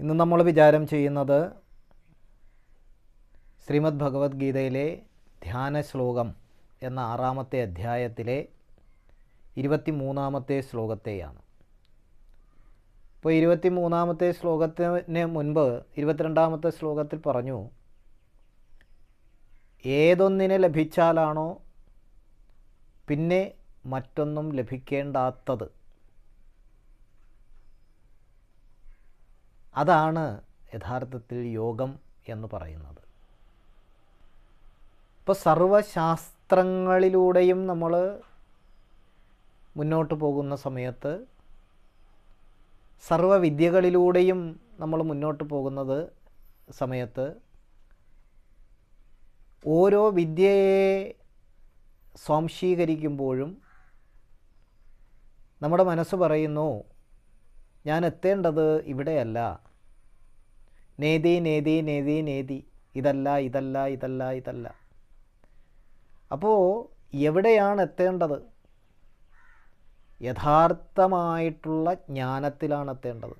ഇന്ന് നമ്മൾ വിചാരം ചെയ്യുന്നത് ശ്രീമദ് ഭഗവത്ഗീതയിലെ ധ്യാന ശ്ലോകം എന്ന ആറാമത്തെ അധ്യായത്തിലെ ഇരുപത്തി മൂന്നാമത്തെ ശ്ലോകത്തെയാണ്. ഇപ്പോൾ ഇരുപത്തി മൂന്നാമത്തെ ശ്ലോകത്തിന് മുൻപ് ഇരുപത്തിരണ്ടാമത്തെ ശ്ലോകത്തിൽ പറഞ്ഞു ഏതൊന്നിനെ ലഭിച്ചാലാണോ പിന്നെ മറ്റൊന്നും ലഭിക്കേണ്ടാത്തത്? അതാണ് യഥാർത്ഥത്തിൽ യോഗം എന്ന് പറയുന്നത്. ഇപ്പോൾ സർവശാസ്ത്രങ്ങളിലൂടെയും നമ്മൾ മുന്നോട്ട് പോകുന്ന സമയത്ത് സർവവിദ്യകളിലൂടെയും നമ്മൾ മുന്നോട്ട് പോകുന്നത് സമയത്ത് ഓരോ വിദ്യയെ സ്വാംശീകരിക്കുമ്പോഴും നമ്മുടെ മനസ്സ് പറയുന്നു ഞാൻ എത്തേണ്ടത് ഇവിടെയല്ല. നേതി നേതി നേതി നേതി. ഇതല്ല ഇതല്ല ഇതല്ല ഇതല്ല. അപ്പോൾ എവിടെയാണ് എത്തേണ്ടത്? യഥാർത്ഥമായിട്ടുള്ള ജ്ഞാനത്തിലാണ് എത്തേണ്ടത്.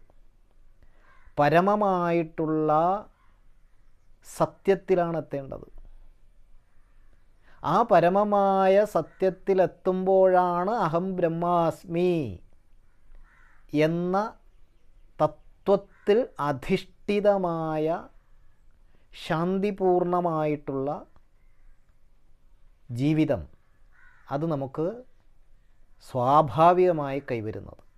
പരമമായിട്ടുള്ള സത്യത്തിലാണ് എത്തേണ്ടത്. ആ പരമമായ സത്യത്തിലെത്തുമ്പോഴാണ് അഹം ബ്രഹ്മാസ്മി. എന്ന തത്വത്തിൽ അധിഷ്ഠിതമായ ശാന്തിപൂർണമായിട്ടുള്ള ജീവിതം അത് നമുക്ക് സ്വാഭാവികമായി കൈവരുന്നത്.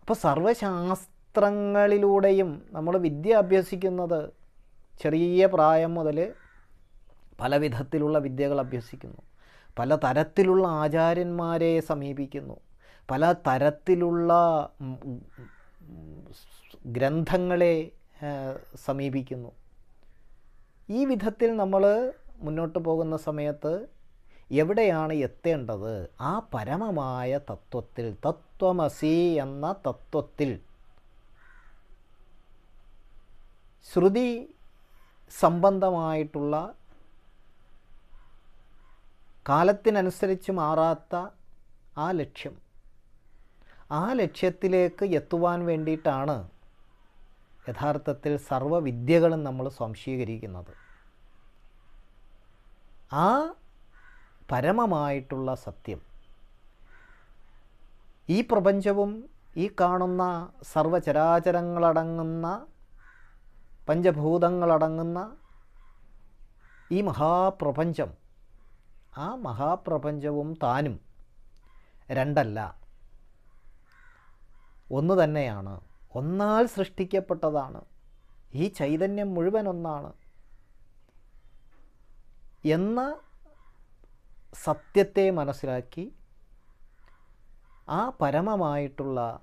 അപ്പോൾ സർവശാസ്ത്രങ്ങളിലൂടെയും നമ്മൾ വിദ്യ അഭ്യസിക്കുന്നത് ചെറിയ പ്രായം മുതൽ പല വിധത്തിലുള്ള വിദ്യകൾ അഭ്യസിക്കുന്നു. പല തരത്തിലുള്ള ആചാര്യന്മാരെ സമീപിക്കുന്നു. പല തരത്തിലുള്ള ഗ്രന്ഥങ്ങളെ സമീപിക്കുന്നു. ഈ വിധത്തിൽ നമ്മൾ മുന്നോട്ട് പോകുന്ന സമയത്ത് എവിടെയാണ് എത്തേണ്ടത്? ആ പരമമായ തത്വത്തിൽ തത്വമസി എന്ന തത്വത്തിൽ. ശ്രുതി സംബന്ധമായിട്ടുള്ള കാലത്തിനനുസരിച്ച് മാറാത്ത ആ ലക്ഷ്യം. ആ ലക്ഷ്യത്തിലേക്ക് എത്തുവാൻ വേണ്ടിയിട്ടാണ് യഥാർത്ഥത്തിൽ സർവവിദ്യകളും നമ്മൾ സ്വാംശീകരിക്കുന്നത്. ആ പരമമായിട്ടുള്ള സത്യം ഈ പ്രപഞ്ചവും ഈ കാണുന്ന സർവചരാചരങ്ങളടങ്ങുന്ന പഞ്ചഭൂതങ്ങളടങ്ങുന്ന ഈ മഹാപ്രപഞ്ചം ആ മഹാപ്രപഞ്ചവും താനും രണ്ടല്ല. ഒന്ന് തന്നെയാണ്. ഒന്നാൽ സൃഷ്ടിക്കപ്പെട്ടതാണ്. ഈ ചൈതന്യം മുഴുവൻ ഒന്നാണ്. എന്ന സത്യത്തെ മനസ്സിലാക്കി ആ പരമമായിട്ടുള്ള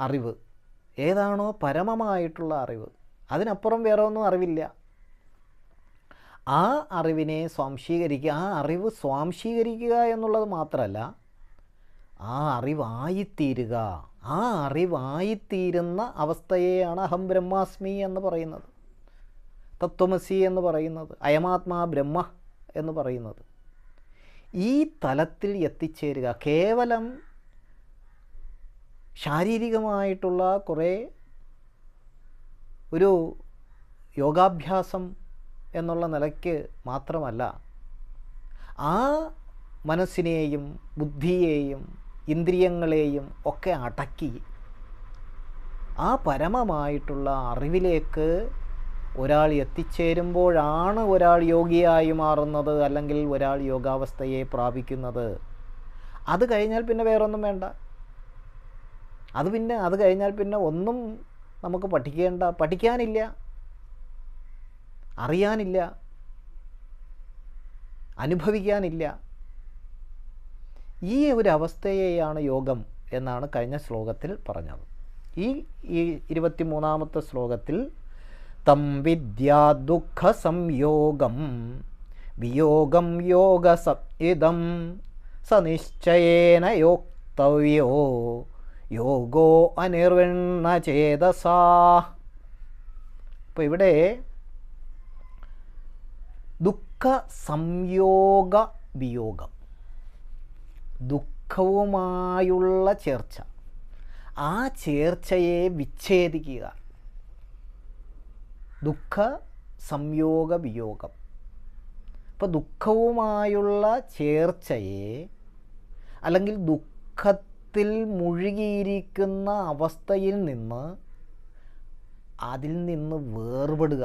അറിവ് ഏതാണോ പരമമായിട്ടുള്ള അറിവ് അതിനപ്പുറം വേറെ ഒന്നും അറിവില്ല. ആ അറിവിനെ സ്വാംശീകരിക്കുക ആ അറിവ് സ്വാംശീകരിക്കുക എന്നുള്ളത് മാത്രമല്ല ആ അറിവായിത്തീരുക. ആ അറിവായിത്തീരുന്ന അവസ്ഥയെയാണ് അഹം ബ്രഹ്മാസ്മി എന്ന് പറയുന്നത്. തത്വമസി എന്ന് പറയുന്നത്. അയമാത്മാ ബ്രഹ്മ എന്ന് പറയുന്നത്. ഈ തലത്തിൽ എത്തിച്ചേരുക. കേവലം ശാരീരികമായിട്ടുള്ള കുറേ ഒരു യോഗാഭ്യാസം എന്നുള്ള നിലയ്ക്ക് മാത്രമല്ല ആ മനസ്സിനെയും ബുദ്ധിയെയും ഇന്ദ്രിയങ്ങളെയും ഒക്കെ അടക്കി ആ പരമമായിട്ടുള്ള അറിവിലേക്ക് ഒരാൾ എത്തിച്ചേരുമ്പോഴാണ് ഒരാൾ യോഗിയായി മാറുന്നത് അല്ലെങ്കിൽ ഒരാൾ യോഗാവസ്ഥയെ പ്രാപിക്കുന്നത്. അത് കഴിഞ്ഞാൽ പിന്നെ വേറൊന്നും വേണ്ട. അത് പിന്നെ അത് കഴിഞ്ഞാൽ പിന്നെ ഒന്നും നമുക്ക് പഠിക്കേണ്ട പഠിക്കാനില്ല. അറിയാനില്ല. അനുഭവിക്കാനില്ല. ഈ ഒരു അവസ്ഥയെയാണ് യോഗം എന്നാണ് കഴിഞ്ഞ ശ്ലോകത്തിൽ പറഞ്ഞത്. ഈ ഈ ഇരുപത്തിമൂന്നാമത്തെ ശ്ലോകത്തിൽ തം വിദ്യാ ദുഃഖ സംയോഗം വിയോഗം യോഗ ഇതം സനിശ്ചയേന യോക്തവ്യോ യോഗോ അനിർവിണ്ണ ചേതസാ. അപ്പോൾ ഇവിടെ ദുഃഖ സംയോഗ വിയോഗം. ദുഃഖവുമായുള്ള ചേർച്ച. ആ ചേർച്ചയെ വിച്ഛേദിക്കുക. ദുഃഖ സംയോഗ വിയോഗം. അപ്പോൾ ദുഃഖവുമായുള്ള ചേർച്ചയെ അല്ലെങ്കിൽ ദുഃഖത്തിൽ മുഴുകിയിരിക്കുന്ന അവസ്ഥയിൽ നിന്ന് അതിൽ നിന്ന് വേർപെടുക.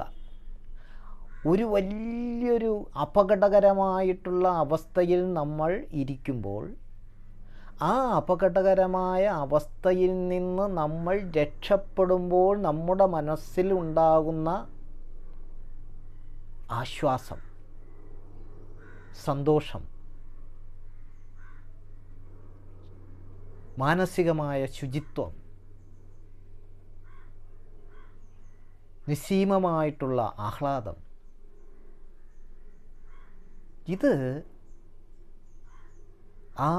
ഒരു വലിയൊരു അപകടകരമായിട്ടുള്ള അവസ്ഥയിൽ നമ്മൾ ഇരിക്കുമ്പോൾ ആ അപകടകരമായ അവസ്ഥയിൽ നിന്ന് നമ്മൾ രക്ഷപ്പെടുമ്പോൾ നമ്മുടെ മനസ്സിൽ ഉണ്ടാകുന്ന ആശ്വാസം സന്തോഷം മാനസികമായ ശുചിത്വം നിസ്സീമമായിട്ടുള്ള ആഹ്ലാദം. ഇത് ആ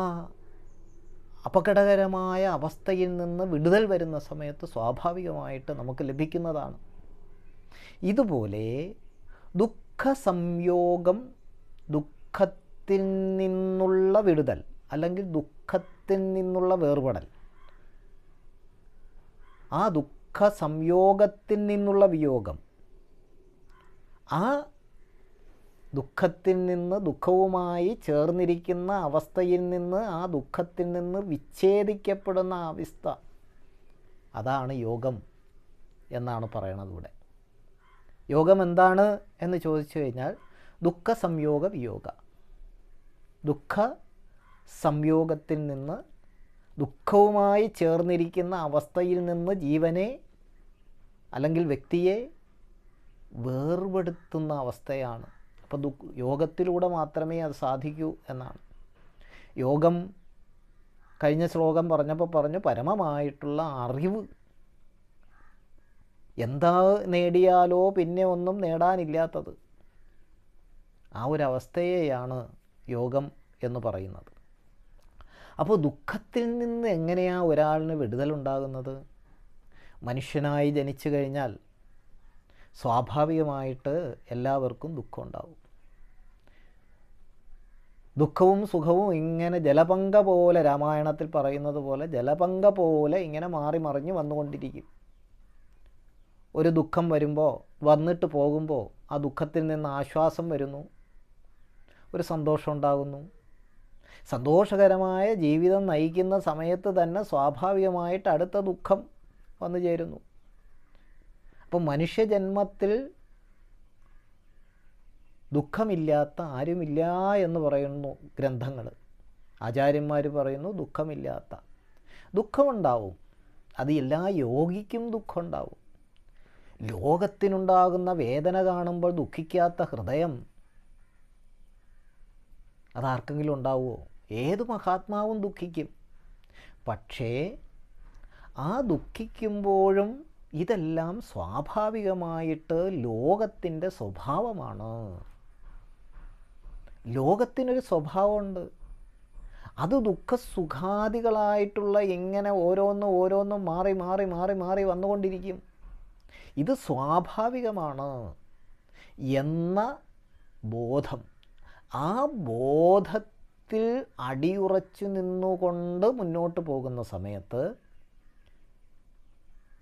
അപകടകരമായ അവസ്ഥയിൽ നിന്ന് വിടുതൽ വരുന്ന സമയത്ത് സ്വാഭാവികമായിട്ട് നമുക്ക് ലഭിക്കുന്നതാണ്. ഇതുപോലെ ദുഃഖ സംയോഗം ദുഃഖത്തിൽ നിന്നുള്ള വിടുതൽ അല്ലെങ്കിൽ ദുഃഖത്തിൽ നിന്നുള്ള വേർപെടൽ. ആ ദുഃഖ സംയോഗത്തിൽ നിന്നുള്ള വിയോഗം ആ ദുഃഖത്തിൽ നിന്ന് ദുഃഖവുമായി ചേർന്നിരിക്കുന്ന അവസ്ഥയിൽ നിന്ന് ആ ദുഃഖത്തിൽ നിന്ന് വിച്ഛേദിക്കപ്പെടുന്ന അവസ്ഥ. അതാണ് യോഗം എന്നാണ് പറയണത് ഇവിടെ. യോഗം എന്താണ് എന്ന് ചോദിച്ചു കഴിഞ്ഞാൽ ദുഃഖ സംയോഗ വിയോഗ. ദുഃഖ സംയോഗത്തിൽ നിന്ന് ദുഃഖവുമായി ചേർന്നിരിക്കുന്ന അവസ്ഥയിൽ നിന്ന് ജീവനെ അല്ലെങ്കിൽ വ്യക്തിയെ വേർപെടുത്തുന്ന അവസ്ഥയാണ് അപ്പോൾ ദു യോഗത്തിലൂടെ മാത്രമേ അത് സാധിക്കൂ എന്നാണ്. യോഗം കഴിഞ്ഞ ശ്ലോകം പറഞ്ഞപ്പോൾ പറഞ്ഞു പരമമായിട്ടുള്ള അറിവ്. എന്താ നേടിയാലോ പിന്നെ ഒന്നും നേടാനില്ലാത്തത്. ആ ഒരു അവസ്ഥയെയാണ് യോഗം എന്ന് പറയുന്നത്. അപ്പോൾ ദുഃഖത്തിൽ നിന്ന് എങ്ങനെയാണ് ഒരാളിന് വിടുതലുണ്ടാകുന്നത്? മനുഷ്യനായി ജനിച്ചു കഴിഞ്ഞാൽ സ്വാഭാവികമായിട്ട് എല്ലാവർക്കും ദുഃഖം ഉണ്ടാവും ദുഃഖവും സുഖവും ഇങ്ങനെ ജലപങ്ക പോലെ രാമായണത്തിൽ പറയുന്നത് പോലെ ജലപങ്ക പോലെ ഇങ്ങനെ മാറി മറിഞ്ഞ് വന്നുകൊണ്ടിരിക്കും. ഒരു ദുഃഖം വരുമ്പോൾ വന്നിട്ട് പോകുമ്പോൾ ആ ദുഃഖത്തിൽ നിന്ന് ആശ്വാസം വരുന്നു. ഒരു സന്തോഷം ഉണ്ടാകുന്നു. സന്തോഷകരമായ ജീവിതം നയിക്കുന്ന സമയത്ത് തന്നെ സ്വാഭാവികമായിട്ട് അടുത്ത ദുഃഖം വന്നു ചേരുന്നു. അപ്പോൾ മനുഷ്യജന്മത്തിൽ ദുഃഖമില്ലാത്ത ആരുമില്ല എന്ന് പറയുന്നു ഗ്രന്ഥങ്ങൾ ആചാര്യന്മാർ പറയുന്നു ദുഃഖമില്ലാത്ത. ദുഃഖമുണ്ടാവും. അത് എല്ലാ യോഗിക്കും ദുഃഖമുണ്ടാവും. ലോകത്തിനുണ്ടാകുന്ന വേദന കാണുമ്പോൾ ദുഃഖിക്കാത്ത ഹൃദയം അതാർക്കെങ്കിലും ഉണ്ടാവുമോ? ഏത് മഹാത്മാവും ദുഃഖിക്കും. പക്ഷേ ആ ദുഃഖിക്കുമ്പോഴും ഇതെല്ലാം സ്വാഭാവികമായിട്ട് ലോകത്തിന്റെ സ്വഭാവമാണ്. ലോകത്തിനൊരു സ്വഭാവമുണ്ട്. അത് ദുഃഖസുഖാദികളായിട്ടുള്ള ഇങ്ങനെ ഓരോന്നും ഓരോന്നും മാറി മാറി മാറി മാറി വന്നുകൊണ്ടിരിക്കും. ഇത് സ്വാഭാവികമാണ്. എന്ന ബോധം. ആ ബോധത്തിൽ അടിയുറച്ചു നിന്നുകൊണ്ട് മുന്നോട്ട് പോകുന്ന സമയത്ത്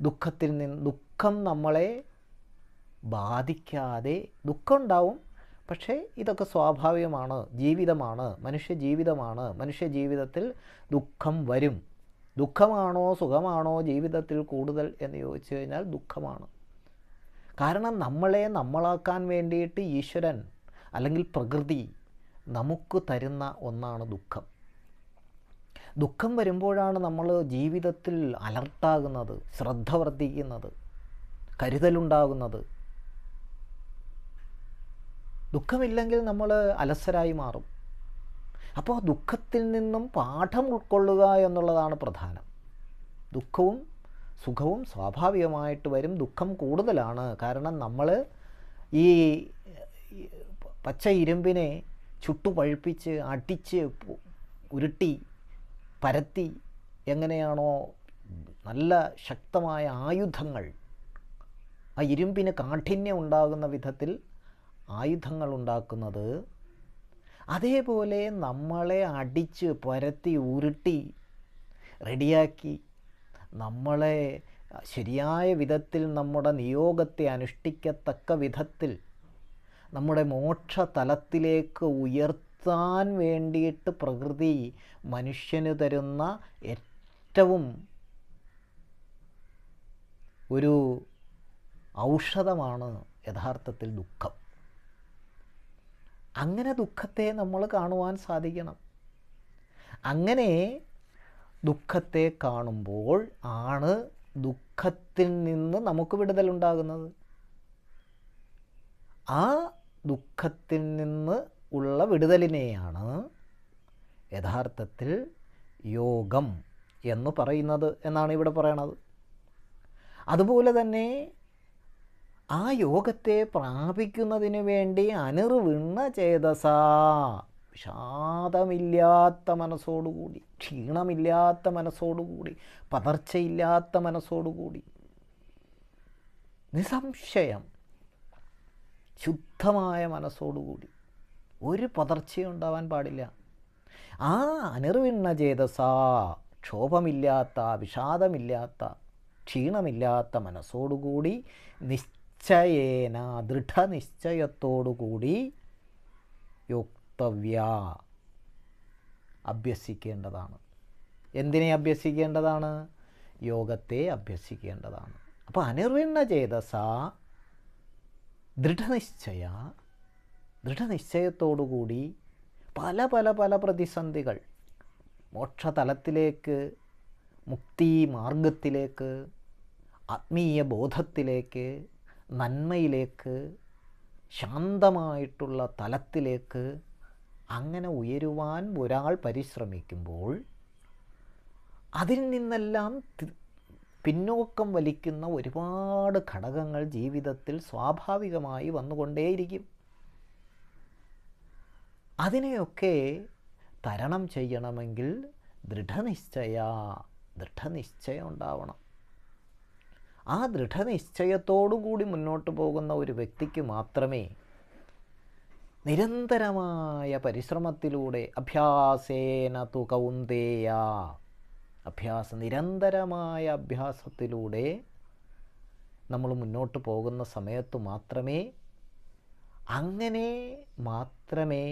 ദുഃഖത്തിൽ നിന്ന് ദുഃഖം നമ്മളെ ബാധിക്കാതെ ദുഃഖം ഉണ്ടാവും പക്ഷേ ഇതൊക്കെ സ്വാഭാവികമാണ് ജീവിതമാണ് മനുഷ്യ ജീവിതമാണ്. മനുഷ്യ ജീവിതത്തിൽ ദുഃഖം വരും. ദുഃഖമാണോ സുഖമാണോ ജീവിതത്തിൽ കൂടുതൽ എന്ന് ചോദിച്ചു കഴിഞ്ഞാൽ ദുഃഖമാണ്. കാരണം നമ്മളെ നമ്മളാക്കാൻ വേണ്ടിയിട്ട് ഈശ്വരൻ അല്ലെങ്കിൽ പ്രകൃതി നമുക്ക് തരുന്ന ഒന്നാണ് ദുഃഖം. ദുഃഖം വരുമ്പോഴാണ് നമ്മൾ ജീവിതത്തിൽ അലർട്ടാകുന്നത് ശ്രദ്ധ വർദ്ധിക്കുന്നത് കരുതലുണ്ടാകുന്നത്. ദുഃഖമില്ലെങ്കിൽ നമ്മൾ അലസരായി മാറും. അപ്പോൾ ദുഃഖത്തിൽ നിന്നും പാഠം ഉൾക്കൊള്ളുക എന്നുള്ളതാണ് പ്രധാനം. ദുഃഖവും സുഖവും സ്വാഭാവികമായിട്ട് വരും. ദുഃഖം കൂടുതലാണ്. കാരണം നമ്മൾ ഈ പച്ച ഇരുമ്പിനെ ചുട്ടുപഴുപ്പിച്ച് അടിച്ച് ഉരുട്ടി പരത്തി എങ്ങനെയാണോ നല്ല ശക്തമായ ആയുധങ്ങൾ ആ ഇരുമ്പിന് കാഠിന്യം ഉണ്ടാകുന്ന വിധത്തിൽ ആയുധങ്ങൾ ഉണ്ടാക്കുന്നത് അതേപോലെ നമ്മളെ അടിച്ച് പരത്തി ഉരുട്ടി റെഡിയാക്കി നമ്മളെ ശരിയായ വിധത്തിൽ നമ്മുടെ നിയോഗത്തെ അനുഷ്ഠിക്കത്തക്ക വിധത്തിൽ നമ്മുടെ മോക്ഷ തലത്തിലേക്ക് ഉയർത്താൻ വേണ്ടിയിട്ട് പ്രകൃതി മനുഷ്യന് തരുന്ന ഏറ്റവും ഒരു ഔഷധമാണ് യഥാർത്ഥത്തിൽ ദുഃഖം. അങ്ങനെ ദുഃഖത്തെ നമ്മൾ കാണുവാൻ സാധിക്കണം. അങ്ങനെ ദുഃഖത്തെ കാണുമ്പോൾ ആണ് ദുഃഖത്തിൽ നിന്ന് നമുക്ക് വിടുതലുണ്ടാകുന്നത്. ആ ദുഃഖത്തിൽ നിന്ന് ഉള്ള വിടുതലിനെയാണ് യഥാർത്ഥത്തിൽ യോഗം എന്ന് പറയുന്നത് എന്നാണ് ഇവിടെ പറയണത്. അതുപോലെ തന്നെ ആ യോഗത്തെ പ്രാപിക്കുന്നതിന് വേണ്ടി അനിർവിണ്ണ ചേതസ വിഷാദമില്ലാത്ത മനസ്സോടുകൂടി ക്ഷീണമില്ലാത്ത മനസ്സോടുകൂടി പതർച്ചയില്ലാത്ത മനസ്സോടുകൂടി. നിസംശയം ശുദ്ധമായ മനസ്സോടുകൂടി ഒരു പതർച്ചയും ഉണ്ടാവാൻ പാടില്ല. ആ അനിർവിണ്ണ ചേതസ ക്ഷോഭമില്ലാത്ത വിഷാദമില്ലാത്ത ക്ഷീണമില്ലാത്ത മനസ്സോടുകൂടി നിശ്ചയേന ദൃഢനിശ്ചയത്തോടുകൂടി യോക്തവ്യ അഭ്യസിക്കേണ്ടതാണ്. എന്തിനെ അഭ്യസിക്കേണ്ടതാണ്? യോഗത്തെ അഭ്യസിക്കേണ്ടതാണ്. അപ്പോൾ അനിർവിണ്ണ ചേതസ ദൃഢനിശ്ചയ ദൃഢനിശ്ചയത്തോടുകൂടി പല പല പല പ്രതിസന്ധികൾ മോക്ഷതലത്തിലേക്ക് മുക്തി മാർഗത്തിലേക്ക് ആത്മീയ ബോധത്തിലേക്ക് നന്മയിലേക്ക് ശാന്തമായിട്ടുള്ള തലത്തിലേക്ക് അങ്ങനെ ഉയരുവാൻ ഒരാൾ പരിശ്രമിക്കുമ്പോൾ അതിൽ നിന്നെല്ലാം പിന്നോക്കം വലിക്കുന്ന ഒരുപാട് ഘടകങ്ങൾ ജീവിതത്തിൽ സ്വാഭാവികമായി വന്നുകൊണ്ടേയിരിക്കും. അതിനെയൊക്കെ തരണം ചെയ്യണമെങ്കിൽ ദൃഢനിശ്ചയ ദൃഢനിശ്ചയം ഉണ്ടാവണം. ആ ദൃഢനിശ്ചയത്തോടുകൂടി മുന്നോട്ട് പോകുന്ന ഒരു വ്യക്തിക്ക് മാത്രമേ നിരന്തരമായ പരിശ്രമത്തിലൂടെ അഭ്യാസേന തു കൗന്തേയ അഭ്യാസ നിരന്തരമായ അഭ്യാസത്തിലൂടെ നമ്മൾ മുന്നോട്ട് പോകുന്ന സമയത്ത് മാത്രമേ അങ്ങനെ മാത്രമേ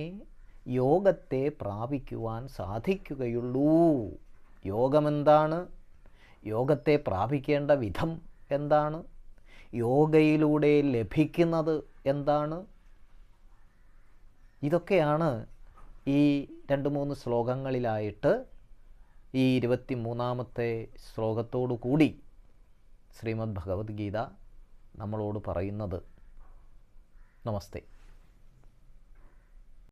യോഗത്തെ പ്രാപിക്കുവാൻ സാധിക്കുകയുള്ളൂ. യോഗമെന്താണ്? യോഗത്തെ പ്രാപിക്കേണ്ട വിധം എന്താണ്? യോഗയിലൂടെ ലഭിക്കുന്നത് എന്താണ്? ഇതൊക്കെയാണ് ഈ രണ്ട് മൂന്ന് ശ്ലോകങ്ങളിലായിട്ട് ഈ ഇരുപത്തി മൂന്നാമത്തെ ശ്ലോകത്തോടു കൂടി ശ്രീമദ് ഭഗവത്ഗീത നമ്മളോട് പറയുന്നത്. നമസ്തേ.